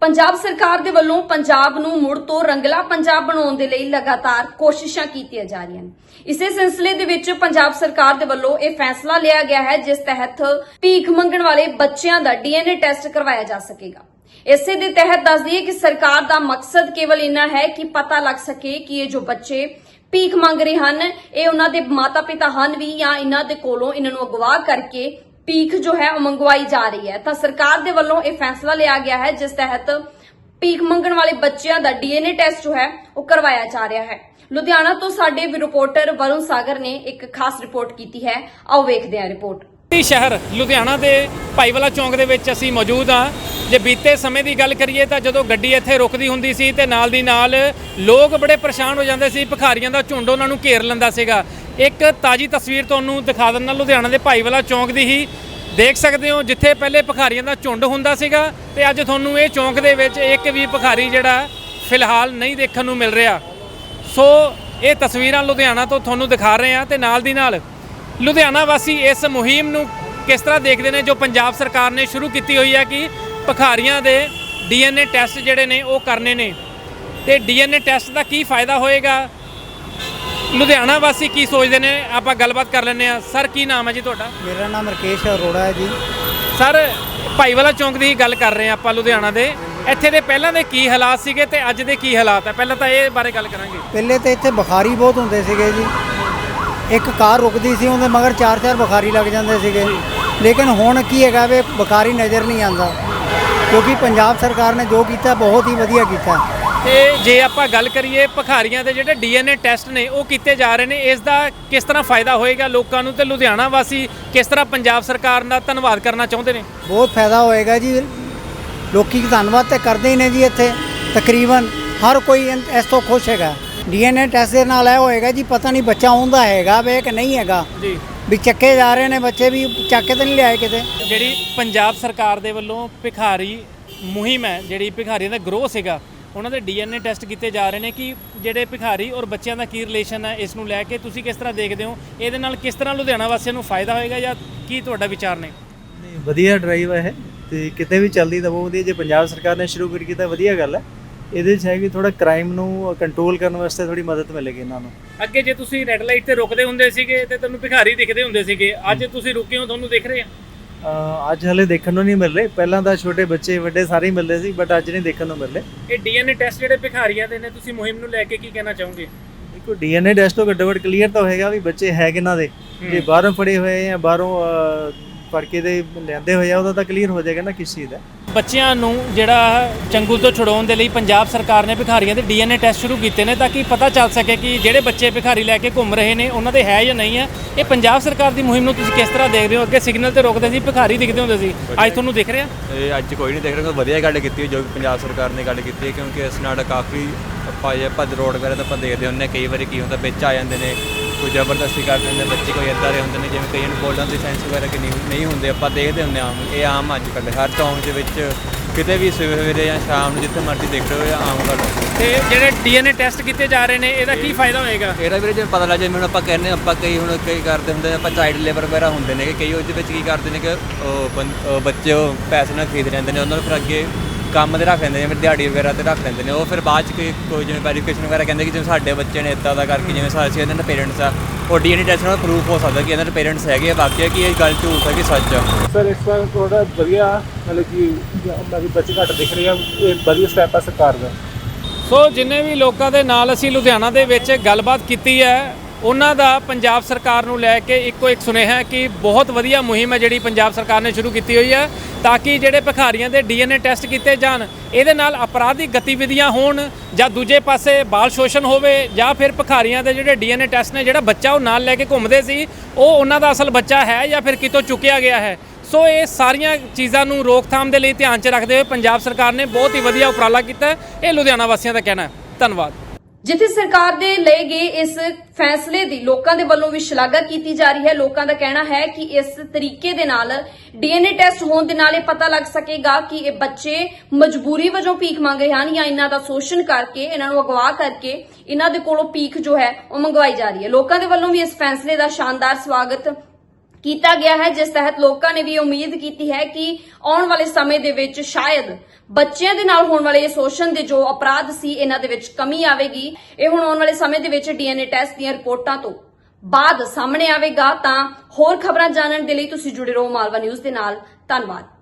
ਪੰਜਾਬ ਸਰਕਾਰ ਦੇ ਵੱਲੋਂ ਪੰਜਾਬ ਨੂੰ ਮੁੜ ਤੋਂ ਰੰਗਲਾ ਪੰਜਾਬ ਬਣਾਉਣ ਦੇ ਲਈ ਲਗਾਤਾਰ ਕੋਸ਼ਿਸ਼ਾਂ ਕੀਤੀਆਂ ਜਾ ਰਹੀਆਂ ਨੇ। ਇਸੇ ਸਿਲਸਿਲੇ ਦੇ ਵਿੱਚ ਪੰਜਾਬ ਸਰਕਾਰ ਦੇ ਵੱਲੋਂ ਇਹ ਫੈਸਲਾ ਲਿਆ ਗਿਆ ਹੈ, ਜਿਸ ਤਹਿਤ ਭੀਖ ਮੰਗਣ ਵਾਲੇ ਬੱਚਿਆਂ ਦਾ ਡੀਐਨਏ ਟੈਸਟ ਕਰਵਾਇਆ ਜਾ ਸਕੇਗਾ। ਇਸੇ ਦੇ ਤਹਿਤ ਦੱਸ ਦਈਏ ਕਿ ਸਰਕਾਰ ਦਾ ਮਕਸਦ ਕੇਵਲ ਇੰਨਾ ਹੈ ਕਿ ਪਤਾ ਲੱਗ ਸਕੇ ਕਿ ਇਹ ਜੋ ਬੱਚੇ ਭੀਖ ਮੰਗ ਰਹੇ ਹਨ, ਇਹ ਉਹਨਾਂ ਦੇ ਮਾਤਾ-ਪਿਤਾ ਹਨ ਵੀ ਜਾਂ ਇਹਨਾਂ ਦੇ ਕੋਲੋਂ ਇਹਨਾਂ ਨੂੰ ਅਗਵਾ ਕਰਕੇ ਭੀਖ ਜੋ ਹੈ ਉਹ ਮੰਗਵਾਈ ਜਾ ਰਹੀ ਹੈ। ਤਾਂ ਸਰਕਾਰ ਦੇ ਵੱਲੋਂ ਇਹ ਫੈਸਲਾ ਲਿਆ ਗਿਆ ਹੈ, ਜਿਸ ਤਹਿਤ ਭੀਖ ਮੰਗਣ ਵਾਲੇ ਬੱਚਿਆਂ ਦਾ ਡੀਐਨਏ ਟੈਸਟ ਜੋ ਹੈ ਉਹ ਕਰਵਾਇਆ ਜਾ ਰਿਹਾ ਹੈ। ਲੁਧਿਆਣਾ ਤੋਂ ਸਾਡੇ ਰਿਪੋਰਟਰ ਵਰੁਣ ਸਾਗਰ ਨੇ ਇੱਕ ਖਾਸ ਰਿਪੋਰਟ ਕੀਤੀ ਹੈ। ਆਓ ਵੇਖਦੇ ਹਾਂ ਰਿਪੋਰਟ। ਸ਼ਹਿਰ ਲੁਧਿਆਣਾ ਦੇ ਭਾਈਵਾਲਾ ਚੌਂਕ ਦੇ ਵਿੱਚ ਅਸੀਂ ਮੌਜੂਦ ਹਾਂ। ਜੇ ਬੀਤੇ ਸਮੇਂ ਦੀ ਗੱਲ ਕਰੀਏ ਤਾਂ ਜਦੋਂ ਗੱਡੀ ਇੱਥੇ ਰੁਕਦੀ ਹੁੰਦੀ ਸੀ ਤੇ ਨਾਲ ਦੀ ਨਾਲ ਲੋਕ ਬੜੇ ਪਰੇਸ਼ਾਨ ਹੋ ਜਾਂਦੇ ਸੀ, ਭਿਖਾਰੀਆਂ ਦਾ ਝੁੰਡ ਉਹਨਾਂ ਨੂੰ ਘੇਰ ਲੈਂਦਾ ਸੀਗਾ। ਇੱਕ ਤਾਜੀ ਤਸਵੀਰ ਤੁਹਾਨੂੰ ਦਿਖਾ ਦਿੰਦਾ ਲੁਧਿਆਣਾ ਦੇ ਭਾਈਵਾਲਾ ਚੌਂਕ ਦੀ ਹੀ। ਦੇਖ ਸਕਦੇ ਹੋ, ਜਿੱਥੇ ਪਹਿਲੇ ਭਿਖਾਰੀਆਂ ਦਾ ਝੁੰਡ ਹੁੰਦਾ ਸੀਗਾ ਤੇ ਅੱਜ ਤੁਹਾਨੂੰ ਇਹ ਚੌਂਕ ਦੇ ਵਿੱਚ ਇੱਕ ਵੀ ਭਿਖਾਰੀ ਜਿਹੜਾ ਫਿਲਹਾਲ ਨਹੀਂ ਦੇਖਣ ਨੂੰ ਮਿਲ ਰਿਹਾ। ਸੋ ਇਹ ਤਸਵੀਰਾਂ ਲੁਧਿਆਣਾ ਤੋਂ ਤੁਹਾਨੂੰ ਦਿਖਾ ਰਹੇ ਹਾਂ ਤੇ ਨਾਲ ਦੀ ਨਾਲ ਲੁਧਿਆਣਾ ਵਾਸੀ ਇਸ ਮੁਹਿੰਮ ਨੂੰ ਕਿਸ ਤਰ੍ਹਾਂ ਦੇਖਦੇ ਨੇ, ਜੋ ਪੰਜਾਬ ਸਰਕਾਰ ਨੇ ਸ਼ੁਰੂ ਕੀਤੀ ਹੋਈ ਹੈ ਕਿ ਭਖਾਰੀਆਂ ਦੇ ਡੀਐਨਏ ਟੈਸਟ ਜਿਹੜੇ ਨੇ ਉਹ ਕਰਨੇ ਨੇ। ਤੇ ਡੀਐਨਏ ਟੈਸਟ ਦਾ ਕੀ ਫਾਇਦਾ ਹੋਏਗਾ? ਲੁਧਿਆਣਾ ਵਾਸੀ ਕੀ ਸੋਚਦੇ ਨੇ? ਆਪਾਂ ਗੱਲਬਾਤ ਕਰ ਲੈਂਦੇ ਆ ਸਰ ਕੀ ਨਾਮ ਹੈ ਜੀ ਤੁਹਾਡਾ? ਮੇਰਾ ਨਾਮ ਰਕੇਸ਼ ਅਰੋੜਾ ਹੈ ਜੀ। ਸਰ ਭਾਈਵਾਲਾ ਚੌਂਕ ਦੀ ਗੱਲ ਕਰ ਰਹੇ ਆ ਆਪਾਂ ਲੁਧਿਆਣਾ ਦੇ। ਇੱਥੇ ਦੇ ਪਹਿਲਾਂ ਦੇ ਕੀ ਹਾਲਾਤ ਸੀਗੇ ਤੇ ਅੱਜ ਦੇ ਕੀ ਹਾਲਾਤ ਹੈ ਪਹਿਲਾਂ ਤਾਂ ਇਹ ਬਾਰੇ ਗੱਲ ਕਰਾਂਗੇ। ਪਹਿਲੇ ਤੇ ਇੱਥੇ ਬੁਖਾਰੀ ਬਹੁਤ ਹੁੰਦੇ ਸੀਗੇ ਜੀ। ਇੱਕ ਕਾਰ ਰੁਕਦੀ ਸੀ ਉਹਦੇ ਮਗਰ ਚਾਰ ਚਾਰ ਬੁਖਾਰੀ ਲੱਗ ਜਾਂਦੇ ਸੀਗੇ। ਲੇਕਿਨ ਹੁਣ ਕੀ ਹੈਗਾ ਵੇ ਬੁਖਾਰੀ ਨਜ਼ਰ ਨਹੀਂ ਆਂਦਾ ਕਿਉਂਕਿ ਪੰਜਾਬ ਸਰਕਾਰ ਨੇ ਜੋ ਕੀਤਾ ਬਹੁਤ ਹੀ ਵਧੀਆ ਕੀਤਾ। ਤੇ ਜੇ ਆਪਾਂ ਗੱਲ ਕਰੀਏ ਭਿਖਾਰੀਆਂ ਦੇ ਜਿਹੜੇ ਡੀਐਨਏ ਟੈਸਟ ਨੇ ਉਹ ਕੀਤੇ ਜਾ ਰਹੇ ਨੇ ਇਸ ਦਾ ਕਿਸ ਤਰ੍ਹਾਂ ਫਾਇਦਾ ਹੋਏਗਾ ਲੋਕਾਂ ਨੂੰ ਤੇ ਲੁਧਿਆਣਾ ਵਾਸੀ ਕਿਸ ਤਰ੍ਹਾਂ ਪੰਜਾਬ ਸਰਕਾਰ ਦਾ ਧੰਨਵਾਦ ਕਰਨਾ ਚਾਹੁੰਦੇ ਨੇ? ਬਹੁਤ ਫਾਇਦਾ ਹੋਏਗਾ ਜੀ। ਲੋਕੀ ਧੰਨਵਾਦ ਤੇ ਕਰਦੇ ਹੀ ਨੇ ਜੀ ਇੱਥੇ। ਤਕਰੀਬਨ ਹਰ ਕੋਈ ਇਸ ਤੋਂ ਖੁਸ਼ ਹੈਗਾ। ਡੀਐਨਏ ਟੈਸਟ ਦੇ ਨਾਲ ਇਹ ਹੋਏਗਾ ਜੀ ਪਤਾ ਨਹੀਂ ਬੱਚਾ ਹੁੰਦਾ ਹੈਗਾ ਵੇ ਕਿ ਨਹੀਂ ਹੈਗਾ। ਜੀ। ਵੀ ਚੱਕੇ ਜਾ ਰਹੇ ਨੇ ਬੱਚੇ ਵੀ ਚੱਕ ਕੇ ਤਾਂ ਨਹੀਂ ਲਿਆਏ ਕਿਤੇ। ਜਿਹੜੀ ਪੰਜਾਬ ਸਰਕਾਰ ਦੇ ਵੱਲੋਂ ਭਿਖਾਰੀ ਮੁਹਿੰਮ ਹੈ ਜਿਹੜੀ ਭਿਖਾਰੀਆਂ ਦਾ ਗਰੋਹ ਸੀਗਾ ਉਹਨਾਂ ਦੇ ਡੀਐਨਏ ਟੈਸਟ ਕੀਤੇ ਜਾ ਰਹੇ ਨੇ ਕਿ ਜਿਹੜੇ ਭਿਖਾਰੀ ਔਰ ਬੱਚਿਆਂ ਦਾ ਕੀ ਰਿਲੇਸ਼ਨ ਹੈ ਇਸ ਨੂੰ ਲੈ ਕੇ ਤੁਸੀਂ ਕਿਸ ਤਰ੍ਹਾਂ ਦੇਖਦੇ ਹੋ? ਇਹਦੇ ਨਾਲ ਕਿਸ ਤਰ੍ਹਾਂ ਲੁਧਿਆਣਾ ਵਾਸੀਆਂ ਨੂੰ ਫਾਇਦਾ ਹੋਏਗਾ ਜਾਂ ਕੀ ਤੁਹਾਡਾ ਵਿਚਾਰ ਨੇ? ਨਹੀਂ ਵਧੀਆ ਡਰਾਈਵ ਹੈ ਇਹ ਤੇ ਕਿਤੇ ਵੀ ਚੱਲਦੀ ਤਾਂ ਬਹੁਤ ਵਧੀਆ। ਜੇ ਪੰਜਾਬ ਸਰਕਾਰ ਨੇ ਸ਼ੁਰੂ ਕੀਤੀ ਤਾਂ ਵਧੀਆ ਗੱਲ ਹੈ। ਇਹਦੇ 'ਚ ਹੈ ਕਿ ਥੋੜਾ ਕ੍ਰਾਈਮ ਨੂੰ ਕੰਟਰੋਲ ਕਰਨ ਵਾਸਤੇ ਥੋੜੀ ਮਦਦ ਮਿਲੇਗੀ ਇਹਨਾਂ ਨੂੰ। ਅੱਗੇ ਜੇ ਤੁਸੀਂ ਰੈੱਡ ਲਾਈਟ ਤੇ ਰੁਕਦੇ ਹੁੰਦੇ ਸੀਗੇ ਤੇ ਤੁਹਾਨੂੰ ਭਿਖਾਰੀ ਦਿਖਦੇ ਹੁੰਦੇ ਸੀਗੇ ਅੱਜ ਤੁਸੀਂ ਰੁਕੇ ਹੋ ਤੁਹਾਨੂੰ ਦਿਖ ਰਹੇ ਆ? ਅੱਜ ਹਲੇ ਦੇਖਣ ਨੂੰ ਨਹੀਂ ਮਿਲ ਰਹੇ। ਪਹਿਲਾਂ ਤਾਂ ਛੋਟੇ ਬੱਚੇ ਵੱਡੇ ਸਾਰੇ ਹੀ ਮਿਲਦੇ ਸੀ ਬਟ ਅੱਜ ਨਹੀਂ ਦੇਖਣ ਨੂੰ ਮਿਲ। ਰਹੇ ਇਹ ਡੀਐਨਏ ਟੈਸਟ ਜਿਹੜੇ ਭਿਖਾਰੀਆਂ ਦੇ ਨੇ ਤੁਸੀਂ ਮੁਹਿੰਮ ਨੂੰ ਲੈ ਕੇ ਕੀ ਕਹਿਣਾ ਚਾਹੋਗੇ? ਦੇਖੋ ਡੀਐਨਏ ਟੈਸਟ ਤੋਂ ਘੱਟੋ ਘੱਟ ਕਲੀਅਰ ਤਾਂ ਹੋਏਗਾ ਵੀ ਬੱਚੇ ਹੈ ਕਿਹਨਾਂ ਦੇ। ਜੇ ਬਾਹਰੋਂ ਫੜੇ ਹੋਏ ਜਾਂ ਬਾਹਰੋਂ ਫੜ ਕੇ ਦੇ ਲਿਆਂਦੇ ਹੋਏ ਆ ਉਹਦਾ ਤਾਂ ਕਲੀਅਰ ਹੋ ਜਾਏਗਾ ਨਾ ਕਿਸ ਚੀਜ਼ ਦਾ। ਬੱਚਿਆਂ ਨੂੰ ਜਿਹੜਾ ਚੰਗੁਲ ਤੋਂ ਛੁਡਾਉਣ ਦੇ ਲਈ ਪੰਜਾਬ ਸਰਕਾਰ ਨੇ ਭਿਖਾਰੀਆਂ ਦੇ ਡੀਐਨਏ ਟੈਸਟ ਸ਼ੁਰੂ ਕੀਤੇ ਨੇ ਤਾਂ ਕਿ ਪਤਾ ਚੱਲ ਸਕੇ ਕਿ ਜਿਹੜੇ ਬੱਚੇ ਭਿਖਾਰੀ ਲੈ ਕੇ ਘੁੰਮ ਰਹੇ ਨੇ ਉਹਨਾਂ ਦੇ ਹੈ ਜਾਂ ਨਹੀਂ ਹੈ। ਇਹ ਪੰਜਾਬ ਸਰਕਾਰ ਦੀ ਮੁਹਿੰਮ ਨੂੰ ਤੁਸੀਂ ਕਿਸ ਤਰ੍ਹਾਂ ਦੇਖਦੇ ਹੋ? ਅੱਗੇ ਸਿਗਨਲ ਤੇ ਰੁਕਦੇ ਸੀ ਭਿਖਾਰੀ ਦਿਖਦੇ ਹੁੰਦੇ ਸੀ। ਅੱਜ ਤੁਹਾਨੂੰ ਦਿਖ ਰਿਹਾ? ਇਹ ਅੱਜ ਕੋਈ ਨਹੀਂ ਦੇਖ ਰਿਹਾ ਵਧੀਆ ਗੱਲ ਕੀਤੀ ਹੈ ਜੋ ਕਿ ਪੰਜਾਬ ਸਰਕਾਰ ਨੇ ਗੱਲ ਕੀਤੀ ਹੈ ਕਿਉਂਕਿ ਇਸ ਨਾਲ ਕਾਫੀ ਜੇ ਭੱਜ ਰੋਡ ਵਗੈਰਾ ਤਾਂ ਆਪਾਂ ਦੇਖਦੇ ਹੁੰਦੇ ਹਾਂ ਕਈ ਵਾਰੀ ਕੀ ਹੁੰਦਾ ਵਿੱਚ ਆ ਜਾਂਦੇ ਨੇ। ਕੋਈ ਜ਼ਬਰਦਸਤੀ ਕਰ ਦਿੰਦੇ ਨੇ ਬੱਚੇ ਕੋਈ ਇੱਦਾਂ ਦੇ ਹੁੰਦੇ ਨੇ ਜਿਵੇਂ ਕਈਆਂ ਨੂੰ ਬੋਲਣ ਦੀ ਸੈਂਸ ਵਗੈਰਾ ਕਿ ਨਹੀਂ ਨਹੀਂ ਹੁੰਦੇ ਆਪਾਂ ਦੇਖਦੇ ਹੁੰਦੇ ਆਮ ਇਹ ਆਮ ਅੱਜ ਕੱਲ੍ਹ ਹਰ ਚੌਂਕ ਦੇ ਵਿੱਚ ਕਿਤੇ ਵੀ ਸਵੇਰੇ ਜਾਂ ਸ਼ਾਮ ਨੂੰ ਜਿੱਥੇ ਮਰਜ਼ੀ ਦੇਖ ਰਹੇ ਹੋ ਇਹ ਆਮ ਗੱਲ ਹੈ ਤੇ ਜਿਹੜੇ ਡੀਐਨਏ ਟੈਸਟ ਕੀਤੇ ਜਾ ਰਹੇ ਨੇ ਇਹਦਾ ਕੀ ਫਾਇਦਾ ਹੋਏਗਾ? ਇਹਦਾ ਵੀਰੇ ਜਿਵੇਂ ਪਤਾ ਲੱਗ ਜਾਏ ਮੈਨੂੰ ਆਪਾਂ ਕਹਿੰਦੇ ਹਾਂ, ਆਪਾਂ ਕਈ ਹੁਣ ਕਈ ਕਰਦੇ ਹੁੰਦੇ ਆ, ਆਪਾਂ ਚਾਈਲਡ ਲੇਬਰ ਵਗੈਰਾ ਹੁੰਦੇ ਨੇ ਕਈ ਉਹਦੇ ਵਿੱਚ ਕੀ ਕਰਦੇ ਨੇ ਕਿ ਉਹ ਬੰ- ਉਹ ਬੱਚੇ ਉਹ ਪੈਸੇ ਨਾਲ ਖਰੀਦ ਲੈਂਦੇ ਨੇ ਉਹਨਾਂ ਨੂੰ ਫਿਰ ਅੱਗੇ ਕੰਮ ਤੇ ਰੱਖ ਲੈਂਦੇ ਨੇ ਜਿਵੇਂ ਦਿਹਾੜੀ ਵਗੈਰਾ ਤੇ ਰੱਖ ਲੈਂਦੇ ਨੇ। ਉਹ ਫਿਰ ਬਾਅਦ ਚ ਕੋਈ ਕੋਈ ਜਿਵੇਂ ਵੈਰੀਫਿਕੇਸ਼ਨ ਵਗੈਰਾ ਕਹਿੰਦੇ ਕਿ ਜਿਵੇਂ ਸਾਡੇ ਬੱਚੇ ਨੇ ਇਦਾਂ ਦਾ ਕਰਕੇ ਜਿਵੇਂ ਸਾਡੇ ਇਹਨਾਂ ਦੇ ਪੇਰੈਂਟਸ ਆ ਉਹ ਡੀਐਨਏ ਟੈਸਟ ਨਾਲ ਪ੍ਰੂਫ ਹੋ ਸਕਦਾ ਕਿ ਇਹਨਾਂ ਦੇ ਪੇਰੈਂਟਸ ਹੈਗੇ ਆ ਬਾਕੀ ਕਿ ਇਹ ਗੱਲ ਝੂਠ ਹੈ ਕਿ ਸੱਚ ਆ। ਸਰ ਇਸ ਵਾਰ ਥੋੜਾ ਵਧੀਆ ਮਤਲਬ ਕਿ ਮਤਲਬ ਬੱਚੇ ਘੱਟ ਦਿਖ ਰਹੇ ਆ ਇਹ ਵਧੀਆ ਸਟੈਪ ਆ ਸਰਕਾਰ ਦਾ। ਸੋ ਜਿੰਨੇ ਵੀ ਲੋਕਾਂ ਦੇ ਨਾਲ ਅਸੀਂ ਲੁਧਿਆਣਾ ਦੇ ਵਿੱਚ ਗੱਲਬਾਤ ਕੀਤੀ ਹੈ ਉਹਨਾਂ ਦਾ ਪੰਜਾਬ ਸਰਕਾਰ ਨੂੰ ਲੈ ਕੇ ਇੱਕੋ ਇੱਕ ਸੁਨੇਹਾ ਹੈ ਕਿ ਬਹੁਤ ਵਧੀਆ ਮੁਹਿੰਮ ਹੈ ਜਿਹੜੀ ਪੰਜਾਬ ਸਰਕਾਰ ਨੇ ਸ਼ੁਰੂ ਕੀਤੀ ਹੋਈ ਹੈ ਤਾਂ ਕਿ ਜਿਹੜੇ ਭਿਖਾਰੀਆਂ ਦੇ ਡੀਐਨਏ ਟੈਸਟ ਕੀਤੇ ਜਾਣ, ਇਹਦੇ ਨਾਲ ਅਪਰਾਧਿਕ ਗਤੀਵਿਧੀਆਂ ਹੋਣ ਜਾਂ ਦੂਜੇ ਪਾਸੇ ਬਾਲ ਸ਼ੋਸ਼ਣ ਹੋਵੇ ਜਾਂ ਫਿਰ ਭਿਖਾਰੀਆਂ ਦੇ ਜਿਹੜੇ ਡੀਐਨਏ ਟੈਸਟ ਨੇ ਜਿਹੜਾ ਬੱਚਾ ਉਹ ਨਾਲ ਲੈ ਕੇ ਘੁੰਮਦੇ ਸੀ, ਉਹ ਉਹਨਾਂ ਦਾ ਅਸਲ ਬੱਚਾ ਹੈ ਜਾਂ ਫਿਰ ਕਿਤੋਂ ਚੁੱਕਿਆ ਗਿਆ ਹੈ। ਸੋ ਇਹ ਸਾਰੀਆਂ ਚੀਜ਼ਾਂ ਨੂੰ ਰੋਕਥਾਮ ਦੇ ਲਈ ਧਿਆਨ 'ਚ ਰੱਖਦੇ ਹੋਏ ਪੰਜਾਬ ਸਰਕਾਰ ਨੇ ਬਹੁਤ ਹੀ ਵਧੀਆ ਉਪਰਾਲਾ ਕੀਤਾ ਇਹ ਲੁਧਿਆਣਾ ਵਾਸੀਆਂ ਦਾ ਕਹਿਣਾ ਹੈ। ਧੰਨਵਾਦ। ਜਿੱਥੇ ਸਰਕਾਰ ਦੇ ਲਏ ਗਏ ਇਸ ਫੈਸਲੇ ਦੀ ਲੋਕਾਂ ਦੇ ਵੱਲੋਂ ਵੀ ਸ਼ਲਾਘਾ ਕੀਤੀ ਜਾ ਰਹੀ ਹੈ, ਲੋਕਾਂ ਦਾ ਕਹਿਣਾ ਹੈ ਕਿ ਇਸ ਤਰੀਕੇ ਦੇ ਨਾਲ ਡੀਐਨਏ ਟੈਸਟ ਹੋਣ ਦੇ ਨਾਲ ਇਹ ਪਤਾ ਲੱਗ ਸਕੇਗਾ ਕਿ ਇਹ ਬੱਚੇ ਮਜਬੂਰੀ ਵਜੋਂ ਭੀਖ ਮੰਗ ਰਹੇ ਹਨ ਜਾਂ ਇਹਨਾਂ ਦਾ ਸ਼ੋਸ਼ਣ ਕਰਕੇ, ਇਹਨਾਂ ਨੂੰ ਅਗਵਾ ਕਰਕੇ ਇਹਨਾਂ ਦੇ ਕੋਲੋਂ ਭੀਖ ਜੋ ਹੈ ਉਹ ਮੰਗਵਾਈ ਜਾ ਰਹੀ ਹੈ। ਲੋਕਾਂ ਦੇ ਵੱਲੋਂ ਵੀ ਇਸ ਫੈਸਲੇ ਦਾ ਸ਼ਾਨਦਾਰ ਸਵਾਗਤ ਕੀਤਾ ਗਿਆ ਹੈ, ਜਿਸ ਤਹਿਤ ਲੋਕਾਂ ਨੇ ਵੀ ਉਮੀਦ ਕੀਤੀ ਹੈ ਕਿ ਆਉਣ ਵਾਲੇ ਸਮੇਂ ਦੇ ਵਿੱਚ ਸ਼ਾਇਦ ਬੱਚਿਆਂ ਦੇ ਨਾਲ ਹੋਣ ਵਾਲੇ ਸ਼ੋਸ਼ਣ ਦੇ ਜੋ ਅਪਰਾਧ ਸੀ, ਇਹਨਾਂ ਦੇ ਵਿੱਚ ਕਮੀ ਆਵੇਗੀ। ਇਹ ਹੁਣ ਆਉਣ ਵਾਲੇ ਸਮੇਂ ਦੇ ਵਿੱਚ ਡੀਐਨਏ ਟੈਸਟ ਦੀਆਂ ਰਿਪੋਰਟਾਂ ਤੋਂ ਬਾਅਦ ਸਾਹਮਣੇ ਆਵੇਗਾ। ਤਾਂ ਹੋਰ ਖਬਰਾਂ ਜਾਣਨ ਦੇ ਲਈ ਤੁਸੀਂ ਜੁੜੇ ਰਹੋ ਮਾਲਵਾ ਨਿਊਜ਼ ਦੇ ਨਾਲ। ਧੰਨਵਾਦ।